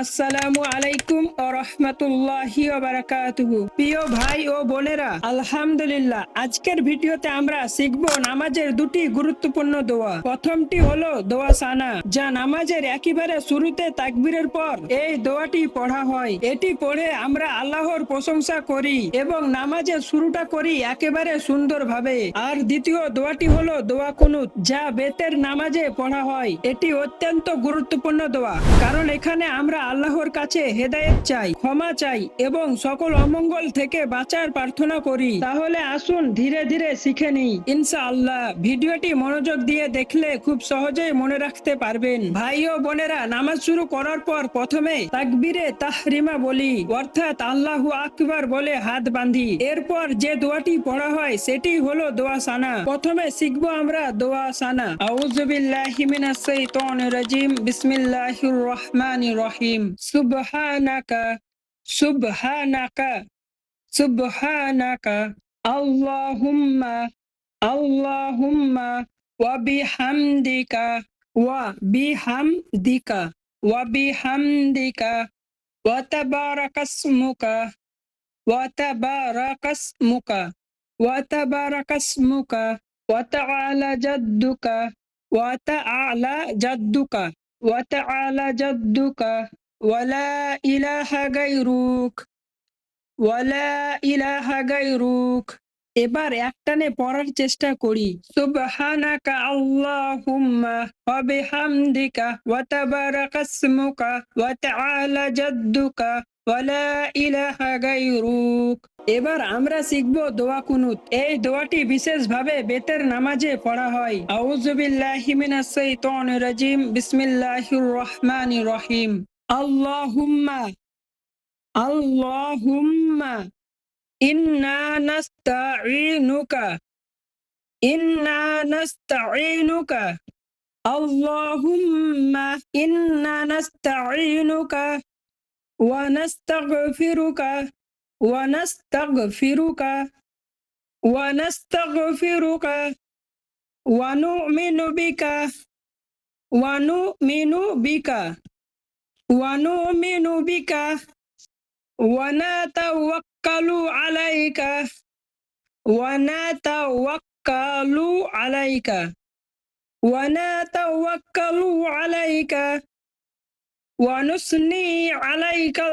আসসালামু আলাইকুম রহমতুল্লাহি প্রিয় ভাই ও বোনেরা, আলহামদুলিল্লাহ, আজকের ভিডিওতে আমরা শিখব নামাজের দুটি গুরুত্বপূর্ণ দোয়া। প্রথমটি হলো দোয়া সানা, যা নামাজের একেবারে শুরুতে পর এই দোয়াটি পড়া হয়। এটি পড়ে আমরা আল্লাহর প্রশংসা করি এবং নামাজের শুরুটা করি একেবারে সুন্দরভাবে। আর দ্বিতীয় দোয়াটি হলো দোয়া কুনুত, যা বেতের নামাজে পড়া হয়। এটি অত্যন্ত গুরুত্বপূর্ণ দোয়া, কারণ এখানে আমরা আল্লাহর কাছে হেদায়েত চাই, ক্ষমা চাই এবং সকল অমঙ্গল থেকে বাঁচার প্রার্থনা করি। তাহলে আসুন ধীরে ধীরে শিখে নিই। ইনশাআল্লাহ, ভিডিওটি মনোযোগ দিয়ে দেখলে খুব সহজেই মনে রাখতে পারবেন। ভাই ও বোনেরা, নামাজ শুরু করার পর প্রথমে তাকবীরে তাহরিমা বলি, অর্থাৎ আল্লাহু আকবার বলে হাত বাঁধি। এরপর যে দোয়াটি পড়া হয়, সেটি হলো দোয়া সানা। প্রথমে শিখব আমরা দোয়া সানা। শাইতানির রাজিম। বিসমিল্লাহির রহমানির রহিম। الرحيم. سبحانك سبحانك سبحانك. اللهم اللهم وبحمدك وبحمدك وبحمدك. وتبارك اسمك وتبارك اسمك وتبارك اسمك وتعالى جدك وتعالى جدك. জাদ্দুকা جدك ولا إله غيرك, ولا إله غيرك. এবার একটানে পড়ার চেষ্টা করি। সুবহানাকা আল্লাহুম্মা ওয়া বিহামদিকা ওয়া তাবারাকাসমুকা ওয়া তাআলা জাদ্দুকা এবার আমরা শিখব দোয়া কুনুত। এই দোয়াটি বিশেষভাবে বেতের নামাজে পড়া হয়। আউযুবিল্লাহি রাজিম। বিসমিল্লাহির রহমানির রহিম। আল্লাহুম্মা আল্লাহুম্মা, ইন্না নাস্তাঈনুকা ইন্না নাস্তাঈনুকা, আল্লাহুম্মা, ইন্না নাস্তাঈনুকা ونستغفرك ونستغفرك ونستغفرك ونؤمن بك ونؤمن بك ونؤمن بك ونتوكل عليك ونتوكل عليك ونتوكل عليك. ওয়া নাতাওয়াক্কালু আলাইকা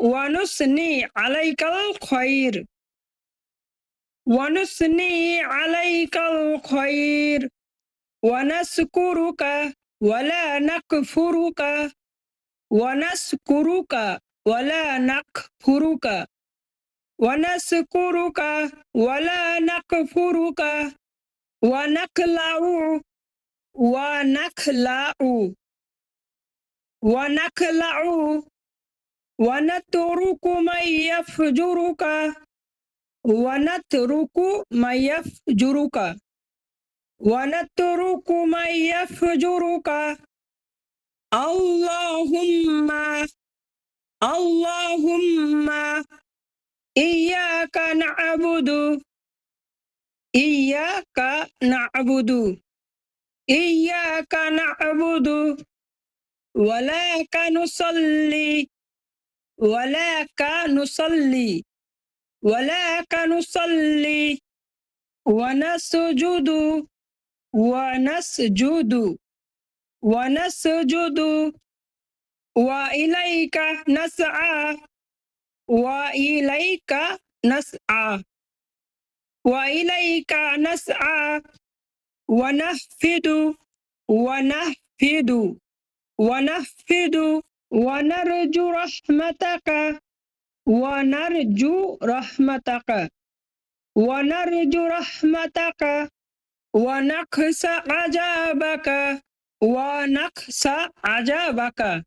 ওয়া নাতাওয়াক্কালু আলাইকা ওয়া নাতাওয়াক্কালু আলাইকা ওয়া নুসনি আলাইকাল খায়র ওয়া নুসনি আলাইকাল খায়র ওয়া নুসনি আলাইকাল ونخلع ونترك من يفجرك. ونترك من يفجرك. ونترك من يفجرك. اللهم اللهم إياك نعبد. إياك نعبد. إياك نعبد. ولاك نصلي ولاك نصلي ولاك نصلي ونسجد ونسجد ونسجد وإليك نسعى وإليك نسعى وإليك نسعى ونحفد ونهفد ونهفد ونرجو رحمتك. ونرجو رحمتك. ونرجو رحمتك. ونقص عذابك ونقص عذابك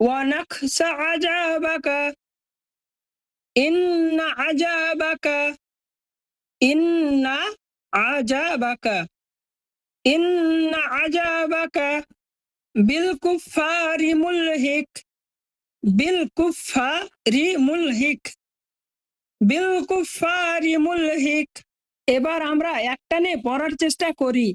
ونقص عذابك إن عذابك إن عذابك إن عذابك بالكفار ملهك بالكفار ملهك بالكفار ملهك এবার আমরা একটানে পড়ার চেষ্টা করি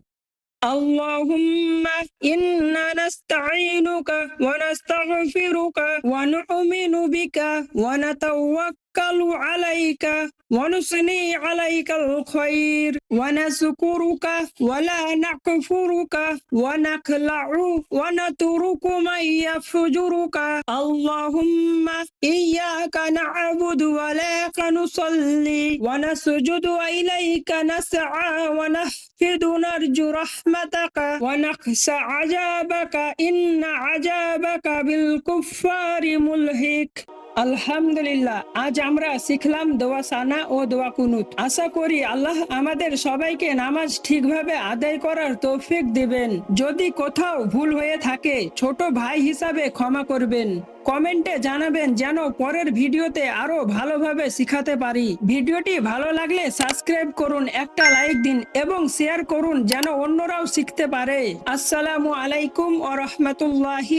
اللهم إنا نستعينك ونستغفرك ونؤمن بك ونتوكل عليك ونثني عليك الخير ونذكرك ولا نكفرك ونخلع ونترك من يفجرك. اللهم إياك نعبد ولك نصلي ونسجد إليك نسعى ونحفد نرجو رحمتك ونخشى عذابك إن عذابك بالكفار ملهك. আলহামদুলিল্লাহ, আজ আমরা শিখলাম দোয়া সানা ও দোয়া কুনুত। আশা করি আল্লাহ আমাদের সবাইকে নামাজ ঠিকভাবে আদায় করার তৌফিক দিবেন। যদি কোথাও ভুল হয়ে থাকে, ছোট ভাই হিসাবে ক্ষমা করবেন। কমেন্টে জানাবেন যেন পরের ভিডিওতে আরও ভালোভাবে শিখাতে পারি। ভিডিওটি ভালো লাগলে সাবস্ক্রাইব করুন, একটা লাইক দিন এবং শেয়ার করুন যেন অন্যরাও শিখতে পারে। আসসালামু আলাইকুম ও রহমতুল্লাহি